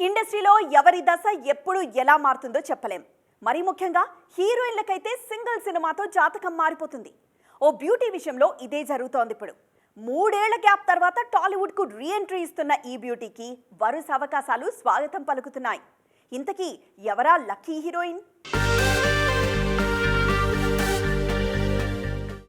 ఇండస్ట్రీలో ఎవరి దశ ఎప్పుడు ఎలా మారుతుందో చెప్పలేం. మరి ముఖ్యంగా హీరోయిన్లకైతే సింగిల్ సినిమాతో జాతకం మారిపోతుంది. ఓ బ్యూటీ విషయంలో ఇదే జరుగుతోంది ఇప్పుడు. మూడేళ్ళ గ్యాప్ తర్వాత టాలీవుడ్కు రీఎంట్రీ ఇస్తున్న ఈ బ్యూటీకి వరుస అవకాశాలు స్వాగతం పలుకుతున్నాయి. ఇంతకీ ఎవరా లక్కీ హీరోయిన్?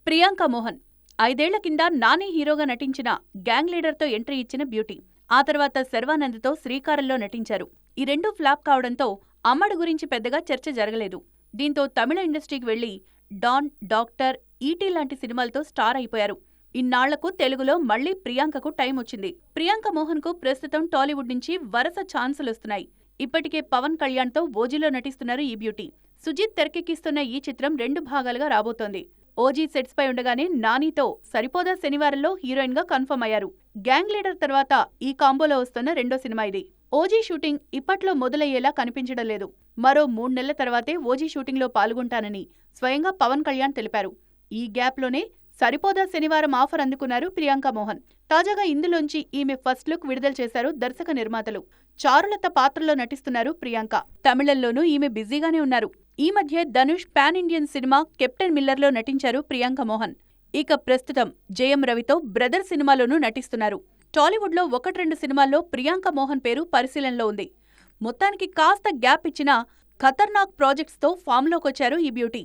ప్రియాంక మోహన్ ఐదేళ్ళ కింద నాని హీరోగా నటించిన గ్యాంగ్ లీడర్తో ఎంట్రీ ఇచ్చిన బ్యూటీ. ఆ తర్వాత శర్వానంద్తో శ్రీకారంలో నటించారు. ఈ రెండు ఫ్లాప్ కావడంతో అమ్మడు గురించి పెద్దగా చర్చ జరగలేదు. దీంతో తమిళ ఇండస్ట్రీకి వెళ్ళి డాన్ డాక్టర్ ఈటీ లాంటి సినిమాలతో స్టార్ అయిపోయారు. ఇన్నాళ్ళకు తెలుగులో మళ్ళీ ప్రియాంకకు టైం వచ్చింది. ప్రియాంక మోహన్కు ప్రస్తుతం టాలీవుడ్ నుంచి వరుస ఛాన్సులొస్తున్నాయి ఇప్పటికే పవన్ కళ్యాణ్తో ఓజీలో నటిస్తున్నారు ఈ బ్యూటీ. సుజిత్ తెరకెక్కిస్తున్న ఈ చిత్రం రెండు భాగాలుగా రాబోతోంది. ఓజీ సెట్స్ పై ఉండగానే నానితో సరిపోదా శనివారంలో హీరోయిన్గా కన్ఫర్మ్ అయ్యారు. గ్యాంగ్ లీడర్ తర్వాత ఈ కాంబోలో వస్తున్న రెండో సినిమా ఇది. ఓజీ షూటింగ్ ఇప్పట్లో మొదలయ్యేలా కనిపించడం లేదు. మరో మూడు నెలల తర్వాతే ఓజీ షూటింగ్లో పాల్గొంటానని స్వయంగా పవన్ కళ్యాణ్ తెలిపారు. ఈ గ్యాప్లోనే సరిపోదా శనివారం ఆఫర్ అందుకున్నారు ప్రియాంక మోహన్. తాజాగా ఇందులోంచి ఈమె ఫస్ట్ లుక్ విడుదల చేశారు దర్శక నిర్మాతలు. చారులత పాత్రలో నటిస్తున్నారు ప్రియాంక. తమిళంలోనూ ఈమె బిజీగానే ఉన్నారు. ఈ మధ్య Dhanush pan Indian cinema captain మిల్లర్లో నటించారు ప్రియాంక మోహన్. ఇక ప్రస్తుతం జయం రవితో బ్రదర్ సినిమాలోనూ నటిస్తున్నారు. టాలీవుడ్లో ఒకటి రెండు సినిమాల్లో ప్రియాంక మోహన్ పేరు పరిశీలనలో ఉంది. మొత్తానికి కాస్త గ్యాప్ ఇచ్చిన ఖతర్నాక్ ప్రాజెక్ట్స్తో ఫామ్లోకొచ్చారు ఈ బ్యూటీ.